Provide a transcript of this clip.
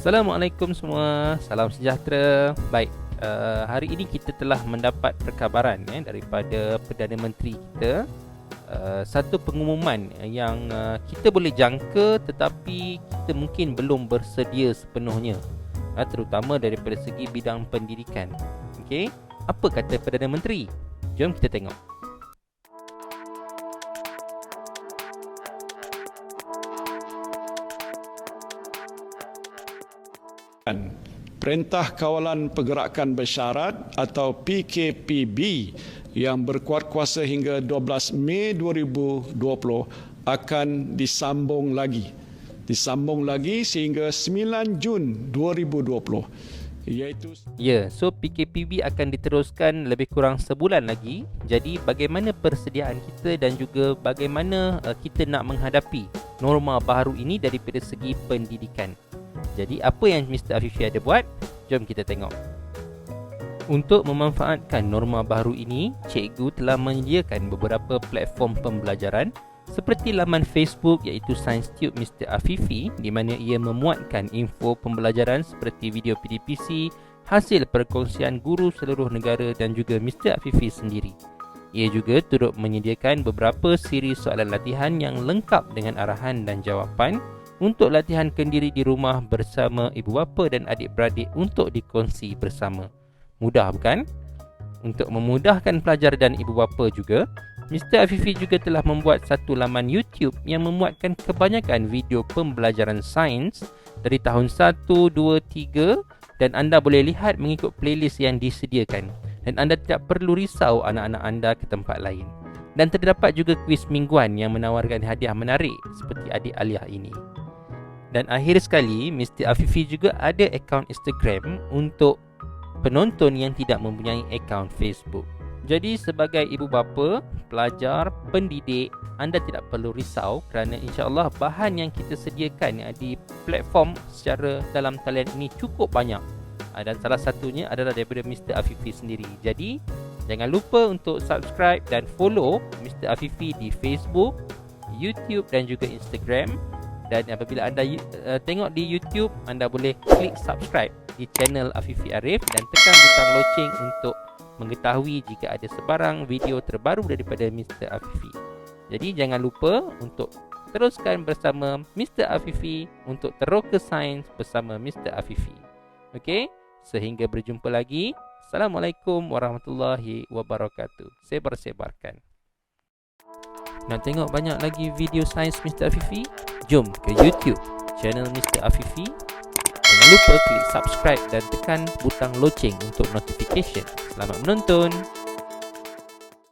Assalamualaikum semua, salam sejahtera. Baik, uh, hari ini kita telah mendapat perkabaran eh, daripada Perdana Menteri kita uh, satu pengumuman yang uh, kita boleh jangka tetapi kita mungkin belum bersedia sepenuhnya uh, terutama daripada segi bidang pendidikan. Okey, apa kata Perdana Menteri? Jom kita tengok. Perintah Kawalan Pergerakan Bersyarat atau PKPB yang berkuat kuasa hingga 12 Mei 2020 akan disambung lagi. Disambung lagi sehingga 9 Jun 2020 iaitu Ya, so PKPB akan diteruskan lebih kurang sebulan lagi. Jadi bagaimana persediaan kita dan juga bagaimana uh, kita nak menghadapi norma baru ini daripada segi pendidikan. Jadi apa yang Mr. Afifi ada buat? Jom kita tengok. Untuk memanfaatkan norma baru ini, cikgu telah menyediakan beberapa platform pembelajaran seperti laman Facebook iaitu Science Tube Mr. Afifi di mana ia memuatkan info pembelajaran seperti video PDPC, hasil perkongsian guru seluruh negara dan juga Mr. Afifi sendiri. Ia juga turut menyediakan beberapa siri soalan latihan yang lengkap dengan arahan dan jawapan untuk latihan kendiri di rumah bersama ibu bapa dan adik-beradik untuk dikongsi bersama. Mudah bukan? Untuk memudahkan pelajar dan ibu bapa juga, Mr. Afifi juga telah membuat satu laman YouTube yang memuatkan kebanyakan video pembelajaran sains dari tahun 1, 2, 3 dan anda boleh lihat mengikut playlist yang disediakan dan anda tidak perlu risau anak-anak anda ke tempat lain. Dan terdapat juga kuis mingguan yang menawarkan hadiah menarik seperti adik Alia ini. Dan akhir sekali, Mr. Afifi juga ada akaun Instagram untuk penonton yang tidak mempunyai akaun Facebook. Jadi sebagai ibu bapa, pelajar, pendidik, anda tidak perlu risau kerana insya-Allah bahan yang kita sediakan di platform secara dalam talian ini cukup banyak. Ah, dan salah satunya adalah daripada Mr. Afifi sendiri. Jadi, jangan lupa untuk subscribe dan follow Mr. Afifi di Facebook, YouTube dan juga Instagram dan apabila anda uh, tengok di YouTube anda boleh klik subscribe di channel Afifi Arif dan tekan butang loceng untuk mengetahui jika ada sebarang video terbaru daripada Mr. Afifi. Jadi jangan lupa untuk teruskan bersama Mr. Afifi untuk teroka sains bersama Mr. Afifi. Okey, sehingga berjumpa lagi. Assalamualaikum warahmatullahi wabarakatuh. Sebar-sebarkan. Nak tengok banyak lagi video sains Mr. Afifi? Jom ke YouTube channel Mr. Afifi. Jangan lupa klik subscribe dan tekan butang loceng untuk notification. Selamat menonton!